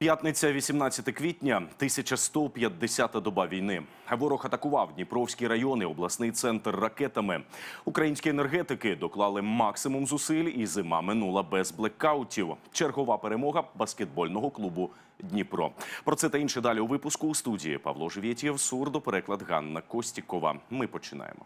П'ятниця, 18 квітня, 1150 доба війни. Ворог атакував Дніпровські райони, обласний центр ракетами. Українські енергетики доклали максимум зусиль, і зима минула без блекаутів. Чергова перемога баскетбольного клубу Дніпро. Про це та інше далі у випуску у студії Павло Живєтєв, сурдопереклад Ганна Костікова. Ми починаємо.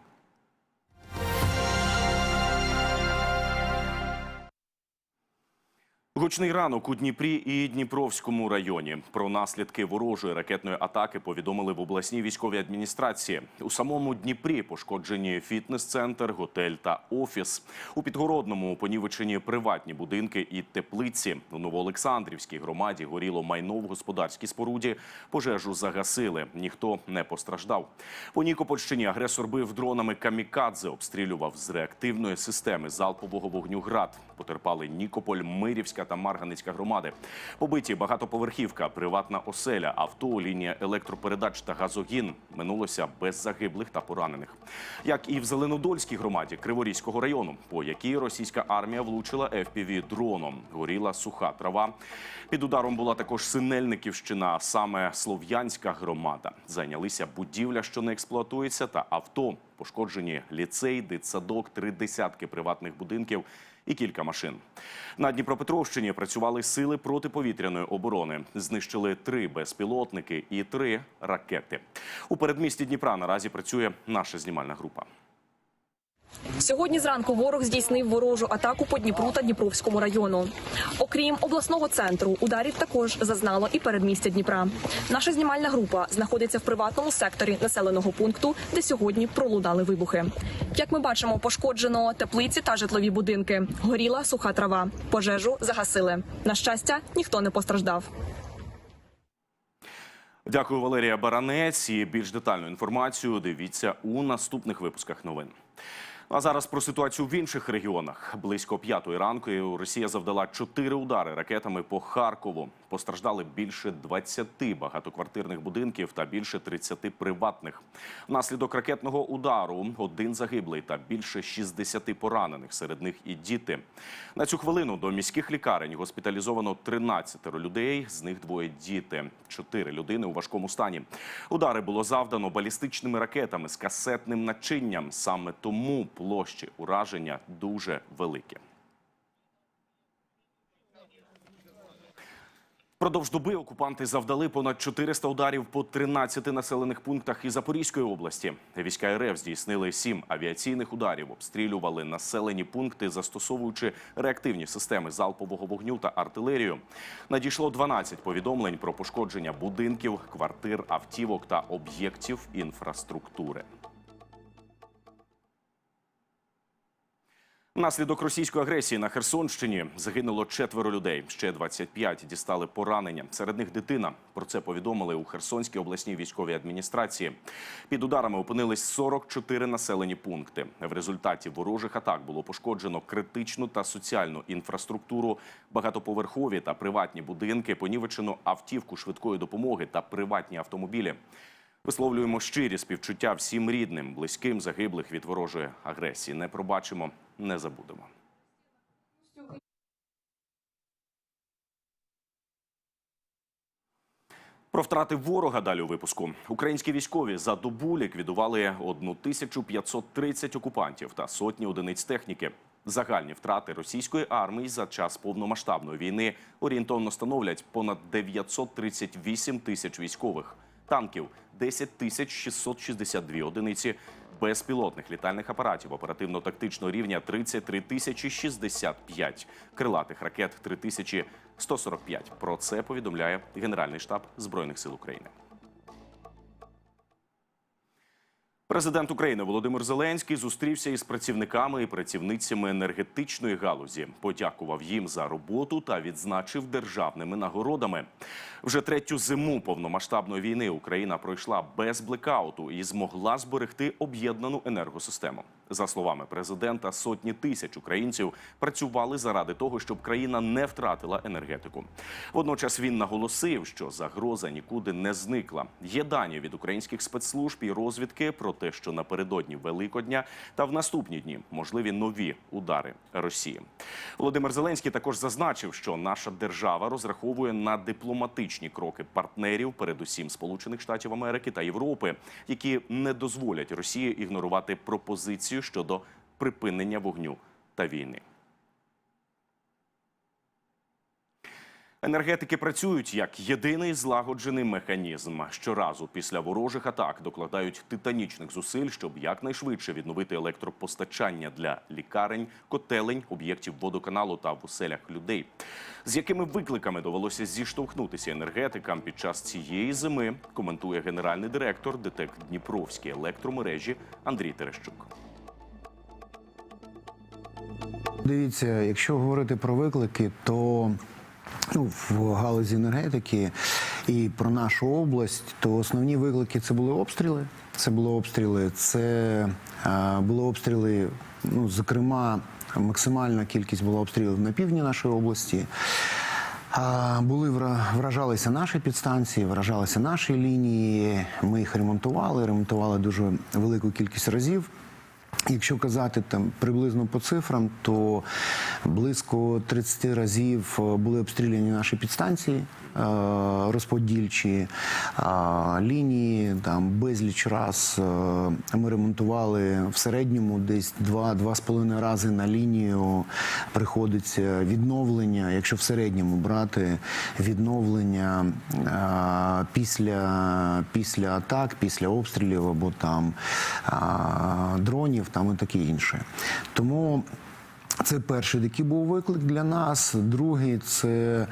Гучний ранок у Дніпрі і Дніпровському районі. Про наслідки ворожої ракетної атаки повідомили в обласній військовій адміністрації. У самому Дніпрі пошкоджені фітнес-центр, готель та офіс. У Підгородному понівечені приватні будинки і теплиці. У Новоолександрівській громаді горіло майно в господарській споруді. Пожежу загасили. Ніхто не постраждав. По Нікопольщині агресор бив дронами камікадзе, обстрілював з реактивної системи залпового вогню град. Потерпали Нікополь, Мирівська та Марганицька громади. Побиті багатоповерхівка, приватна оселя, авто, лінія електропередач та газогін. Минулося без загиблих та поранених. Як і в Зеленодольській громаді Криворізького району, по якій російська армія влучила fpv дроном. Горіла суха трава. Під ударом була також Синельниківщина, саме Слов'янська громада. Зайнялися будівля, що не експлуатується, та авто. Пошкоджені ліцей, дитсадок, три десятки приватних будинків і кілька машин. На Дніпропетровщині працювали сили протиповітряної оборони. Знищили три безпілотники і три ракети. У передмісті Дніпра наразі працює наша знімальна група. Сьогодні зранку ворог здійснив ворожу атаку по Дніпру та Дніпровському району. Окрім обласного центру, ударів також зазнало і передмістя Дніпра. Наша знімальна група знаходиться в приватному секторі населеного пункту, де сьогодні пролунали вибухи. Як ми бачимо, пошкоджено теплиці та житлові будинки. Горіла суха трава. Пожежу загасили. На щастя, ніхто не постраждав. Дякую, Валерія Баранець. І більш детальну інформацію дивіться у наступних випусках новин. А зараз про ситуацію в інших регіонах. Близько п'ятої ранку Росія завдала чотири удари ракетами по Харкову. Постраждали більше 20 багатоквартирних будинків та більше 30 приватних. Внаслідок ракетного удару один загиблий та більше 60 поранених. Серед них і діти. На цю хвилину до міських лікарень госпіталізовано 13 людей. З них двоє діти. Чотири людини у важкому стані. Удари було завдано балістичними ракетами з касетним начинням. Саме тому площі ураження дуже великі. Продовж доби окупанти завдали понад 400 ударів по 13 населених пунктах із Запорізької області. Війська РФ здійснили сім авіаційних ударів, обстрілювали населені пункти, застосовуючи реактивні системи залпового вогню та артилерію. Надійшло 12 повідомлень про пошкодження будинків, квартир, автівок та об'єктів інфраструктури. Внаслідок російської агресії на Херсонщині загинуло четверо людей. Ще 25 дістали поранення. Серед них дитина. Про це повідомили у Херсонській обласній військовій адміністрації. Під ударами опинились 44 населені пункти. В результаті ворожих атак було пошкоджено критичну та соціальну інфраструктуру, багатоповерхові та приватні будинки, понівечено автівку швидкої допомоги та приватні автомобілі. Висловлюємо щирі співчуття всім рідним, близьким загиблих від ворожої агресії. Не пробачимо, не забудемо. Про втрати ворога далі у випуску. Українські військові за добу ліквідували 1530 окупантів та сотні одиниць техніки. Загальні втрати російської армії за час повномасштабної війни орієнтовно становлять понад 938 тисяч військових танків 10 тисяч 662 одиниці, безпілотних літальних апаратів оперативно-тактичного рівня 33 тисячі 65, крилатих ракет 3 тисячі 145. Про це повідомляє Генеральний штаб Збройних сил України. Президент України Володимир Зеленський зустрівся із працівниками і працівницями енергетичної галузі. Подякував їм за роботу та відзначив державними нагородами. Вже третю зиму повномасштабної війни Україна пройшла без блекауту і змогла зберегти об'єднану енергосистему. За словами президента, сотні тисяч українців працювали заради того, щоб країна не втратила енергетику. Водночас він наголосив, що загроза нікуди не зникла. Є дані від українських спецслужб і розвідки про те, що напередодні Великодня та в наступні дні можливі нові удари Росії. Володимир Зеленський також зазначив, що наша держава розраховує на дипломатичні кроки партнерів, передусім Сполучених Штатів Америки та Європи, які не дозволять Росії ігнорувати пропозицію щодо припинення вогню та війни. Енергетики працюють як єдиний злагоджений механізм. Щоразу після ворожих атак докладають титанічних зусиль, щоб якнайшвидше відновити електропостачання для лікарень, котелень, об'єктів водоканалу та в оселях людей. З якими викликами довелося зіштовхнутися енергетикам під час цієї зими, коментує генеральний директор ДТЕК Дніпровські електромережі Андрій Терещук. Дивіться, якщо говорити про виклики, то ну, в галузі енергетики і про нашу область, то основні виклики це були обстріли. Це були обстріли, це е, були обстріли, ну, зокрема, максимальна кількість була обстрілів на півдні нашої області. Були вра- вражалися наші підстанції, вражалися наші лінії. Ми їх ремонтували, ремонтували дуже велику кількість разів. Якщо казати там приблизно по цифрам, то близько 30 разів е, були обстріляні наші підстанції е, розподільчі е, лінії. Там безліч раз ми ремонтували в середньому десь 2-2,5 рази на лінію приходиться відновлення, якщо в середньому брати відновлення після, після атак, після обстрілів або там дронів, там і таке інше. Тому. Це перший такий був виклик для нас. Другий це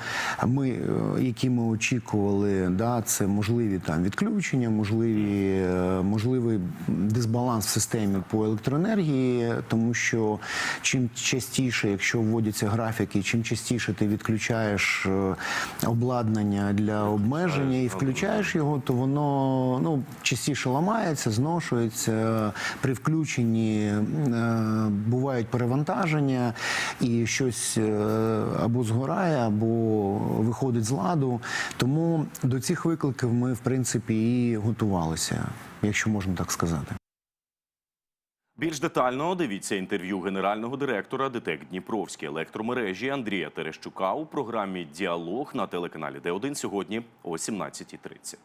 ми, е, які ми очікували, да, це можливі там відключення, можливі, е, можливий дисбаланс в системі по електроенергії, тому що чим частіше, якщо вводяться графіки, чим частіше ти відключаєш е, обладнання для обмеження і включаєш його, то воно ну частіше ламається, зношується. При включенні бувають перевантаження, і щось е, або згорає, або виходить з ладу. Тому до цих викликів ми, в принципі, і готувалися, якщо можна так сказати. Більш детально дивіться інтерв'ю генерального директора ДТЕК Дніпровські електромережі Андрія Терещука у програмі Діалог на телеканалі Д1 сьогодні о 17.30.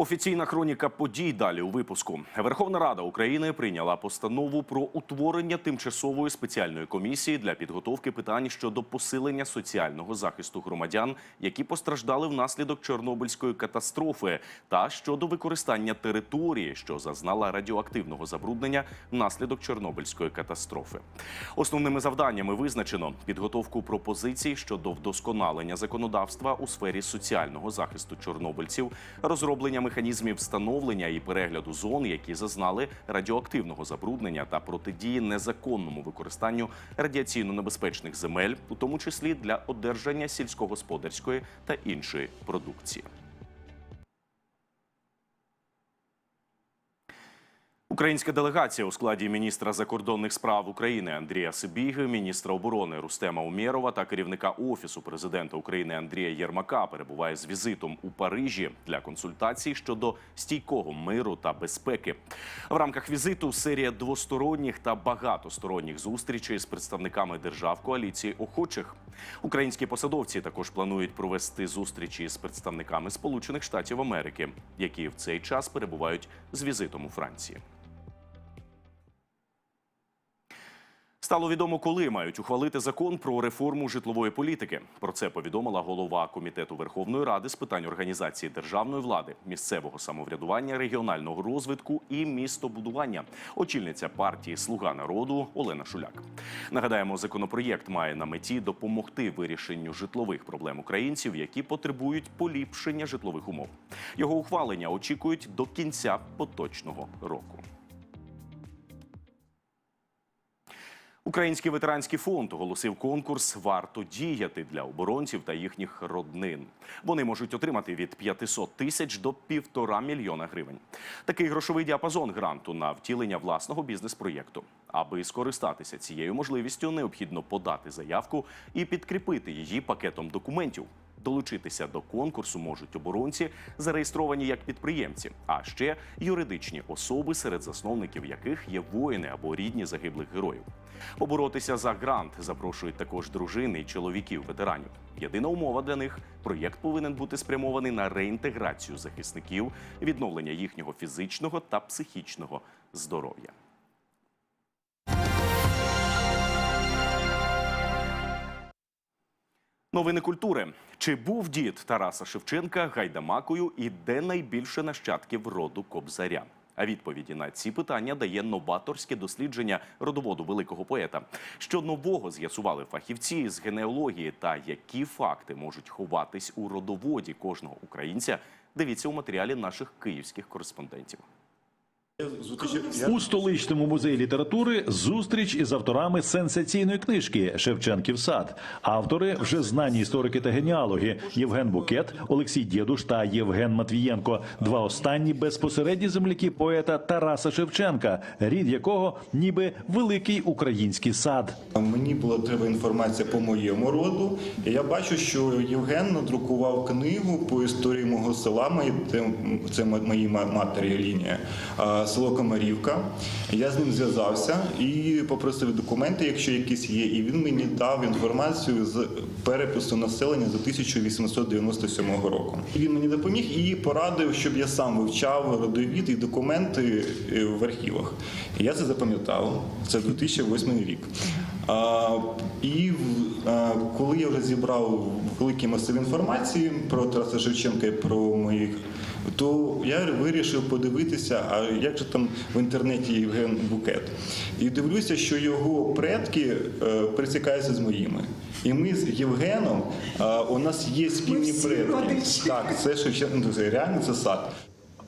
Офіційна хроніка подій далі у випуску. Верховна Рада України прийняла постанову про утворення тимчасової спеціальної комісії для підготовки питань щодо посилення соціального захисту громадян, які постраждали внаслідок Чорнобильської катастрофи, та щодо використання території, що зазнала радіоактивного забруднення внаслідок Чорнобильської катастрофи. Основними завданнями визначено підготовку пропозицій щодо вдосконалення законодавства у сфері соціального захисту чорнобильців, розроблення механізмів встановлення і перегляду зон, які зазнали радіоактивного забруднення та протидії незаконному використанню радіаційно небезпечних земель, у тому числі для одержання сільськогосподарської та іншої продукції. Українська делегація у складі міністра закордонних справ України Андрія Сибіги, міністра оборони Рустема Умєрова та керівника офісу президента України Андрія Єрмака перебуває з візитом у Парижі для консультацій щодо стійкого миру та безпеки. В рамках візиту серія двосторонніх та багатосторонніх зустрічей з представниками держав коаліції охочих. Українські посадовці також планують провести зустрічі з представниками Сполучених Штатів Америки, які в цей час перебувають з візитом у Франції. Стало відомо, коли мають ухвалити закон про реформу житлової політики. Про це повідомила голова комітету Верховної Ради з питань організації державної влади, місцевого самоврядування, регіонального розвитку і містобудування. Очільниця партії Слуга народу Олена Шуляк. Нагадаємо, законопроєкт має на меті допомогти вирішенню житлових проблем українців, які потребують поліпшення житлових умов. Його ухвалення очікують до кінця поточного року. Український ветеранський фонд оголосив конкурс Варто діяти для оборонців та їхніх роднин. Вони можуть отримати від 500 тисяч до півтора мільйона гривень. Такий грошовий діапазон гранту на втілення власного бізнес-проєкту. Аби скористатися цією можливістю, необхідно подати заявку і підкріпити її пакетом документів. Долучитися до конкурсу можуть оборонці, зареєстровані як підприємці, а ще юридичні особи, серед засновників яких є воїни або рідні загиблих героїв. Поборотися за грант запрошують також дружини і чоловіків ветеранів. Єдина умова для них проєкт повинен бути спрямований на реінтеграцію захисників, відновлення їхнього фізичного та психічного здоров'я. Новини культури. Чи був дід Тараса Шевченка гайдамакою і де найбільше нащадків роду Кобзаря? А відповіді на ці питання дає новаторське дослідження родоводу великого поета. Що нового з'ясували фахівці з генеалогії та які факти можуть ховатись у родоводі кожного українця? Дивіться у матеріалі наших київських кореспондентів. У столичному музеї літератури зустріч із авторами сенсаційної книжки Шевченків сад. Автори вже знані історики та генеалоги Євген Букет, Олексій Дєдуш та Євген Матвієнко. Два останні безпосередні земляки поета Тараса Шевченка, рід якого ніби великий український сад. Мені була треба інформація по моєму роду. Я бачу, що Євген надрукував книгу по історії мого села. Це моїй матері лінія. Село Комарівка. Я з ним зв'язався і попросив документи, якщо якісь є. І він мені дав інформацію з перепису населення за 1897 року. Він мені допоміг і порадив, щоб я сам вивчав родовід і документи е, в архівах. І я це запам'ятав. Це 2008 рік. А, і а, коли я вже зібрав великий масив інформації про Тараса Шевченка і про моїх, то я вирішив подивитися, а як же там в інтернеті Євген Букет. І дивлюся, що його предки е, пересікаються з моїми. І ми з Євгеном, у нас є спільні предки. Так, це Шевченко, ну, реально це сад.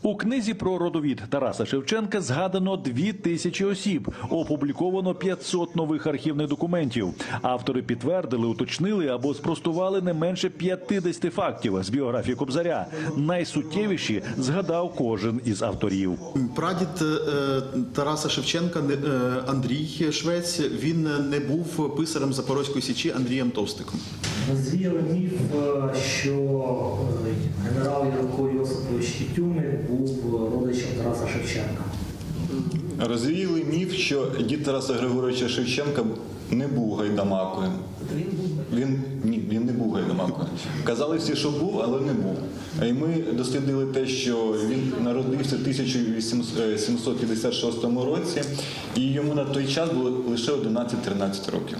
У книзі про родовід Тараса Шевченка згадано дві тисячі осіб. Опубліковано 500 нових архівних документів. Автори підтвердили, уточнили або спростували не менше 50 фактів з біографії Кобзаря. Найсуттєвіші згадав кожен із авторів. Прадід е, Тараса Шевченка е, Андрій Швець. Він не був писарем Запорозької січі Андрієм Товстиком. Розвіяли міф, е, що е, генерал Янко Йосипович Тютюник був родичем Тараса Шевченка. Розвіяли міф, що дід Тараса Григоровича Шевченка не був гайдамакою. Він був Він ні, він не був гайдамакою. Казали всі, що був, але не був. І ми дослідили те, що він народився в 1756 році, і йому на той час було лише 11-13 років.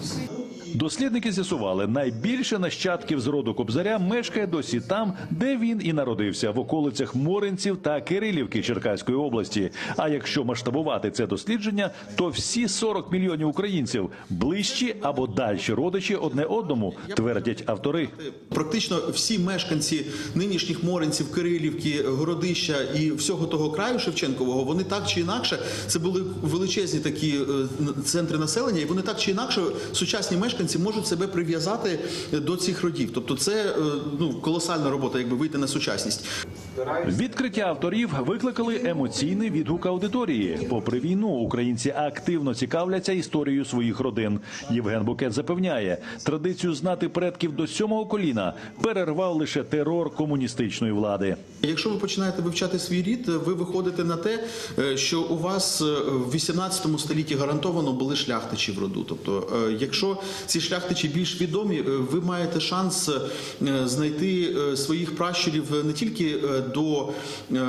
Дослідники з'ясували, найбільше нащадків з роду Кобзаря мешкає досі там, де він і народився, в околицях Моринців та Кирилівки Черкаської області. А якщо масштабувати це дослідження, то всі 40 мільйонів українців ближчі або дальші родичі одне одному, твердять автори. Практично всі мешканці нинішніх Моринців, Кирилівки, Городища і всього того краю Шевченкового, вони так чи інакше, це були величезні такі е, центри населення, і вони так чи інакше сучасні мешканці можуть себе прив'язати до цих родів. Тобто, це е, ну колосальна робота, якби вийти на сучасність. Відкриття авторів викликали емоційний відгук аудиторії. Попри війну, українці активно цікавляться історією своїх родин. Євген Букет запевняє, традицію знати предків до сьомого коліна перервав лише терор комуністичної влади. Якщо ви починаєте вивчати свій рід, ви виходите на те, е, що у вас е, в 18 столітті гарантовано були шляхтичі в роду. Тобто, е, якщо ці шляхтичі більш відомі, ви маєте шанс знайти своїх пращурів не тільки до е,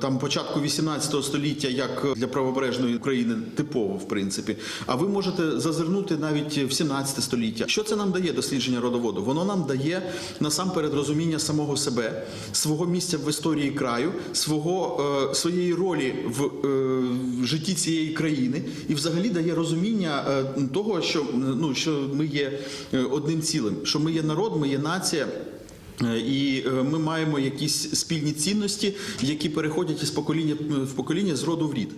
там початку 18 століття, як для правобережної України типово, в принципі, а ви можете зазирнути навіть в 17 століття. Що це нам дає дослідження родоводу? Воно нам дає насамперед розуміння самого себе, свого місця в історії краю, свого е, своєї ролі в е, житті цієї країни, і взагалі дає розуміння того, що ну що ми є одним цілим, що ми є народ, ми є нація. Е, і е, ми маємо якісь спільні цінності, які переходять із покоління в покоління з роду в рід.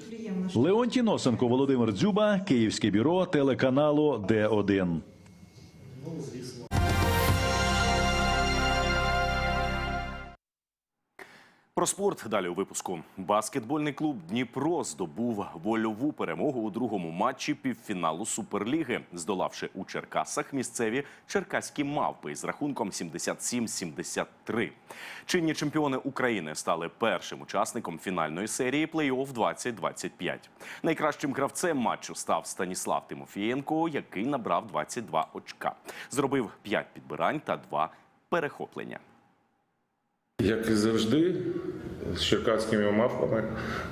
Леонтій Носенко, Володимир Дзюба, Київське бюро телеканалу Д 1 Про спорт далі у випуску. Баскетбольний клуб Дніпро здобув вольову перемогу у другому матчі півфіналу Суперліги, здолавши у Черкасах місцеві черкаські мавпи з рахунком 77-73. Чинні чемпіони України стали першим учасником фінальної серії плей-офф 2025. Найкращим гравцем матчу став Станіслав Тимофієнко, який набрав 22 очка. Зробив 5 підбирань та 2 перехоплення. Як і завжди, з черкаськими мавпами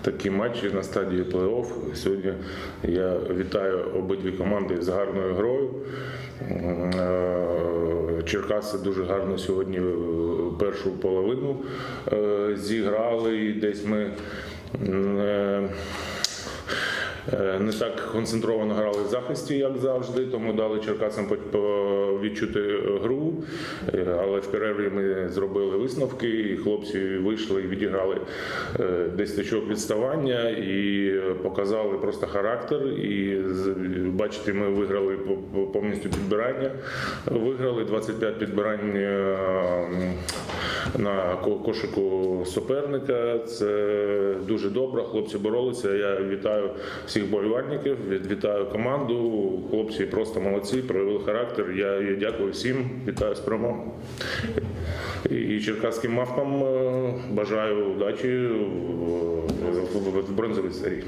такі матчі на стадії плей-офф. Сьогодні я вітаю обидві команди з гарною грою. Е, Черкаси дуже гарно сьогодні першу половину е, зіграли. І десь ми Е, Не так концентровано грали в захисті, як завжди, тому дали Черкасам відчути гру. Е, Але в перерві ми зробили висновки, і хлопці вийшли і відіграли е, десь тичок відставання і показали просто характер. І бачите, ми виграли по- по- повністю підбирання. Виграли 25 підбирань е, на кошику суперника. Це дуже добре. Хлопці боролися. Я вітаю всіх болівальників, від- вітаю команду. Хлопці просто молодці, проявили характер. Я, дякую всім, вітаю з перемогою. І черкаським мавпам е, бажаю удачі в бронзовій серії.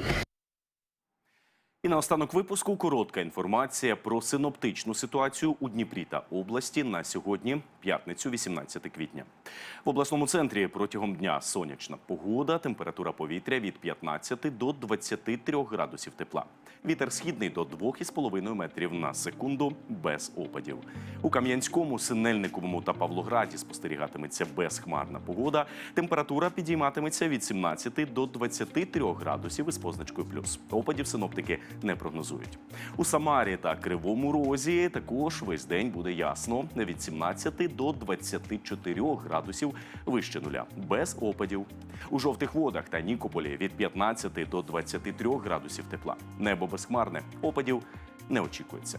І наостанок випуску коротка інформація про синоптичну ситуацію у Дніпрі та області на сьогодні, п'ятницю, 18 квітня. В обласному центрі протягом дня сонячна погода, температура повітря від 15 до 23 градусів тепла. Вітер східний до 2,5 метрів на секунду без опадів. У Кам'янському, Синельниковому та Павлограді спостерігатиметься безхмарна погода. Температура підійматиметься від 17 до 23 градусів із позначкою плюс. Опадів синоптики не прогнозують. У Самарі та Кривому Розі також весь день буде ясно від 17 до 24 градусів вище нуля, без опадів. У жовтих водах та Нікополі від 15 до 23 градусів тепла. Небо безхмарне, опадів не очікується.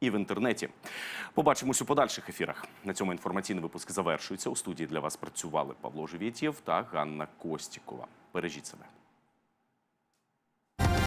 і в інтернеті. Побачимось у подальших ефірах. На цьому інформаційний випуск завершується. У студії для вас працювали Павло Живєтєв та Ганна Костікова. Бережіть себе.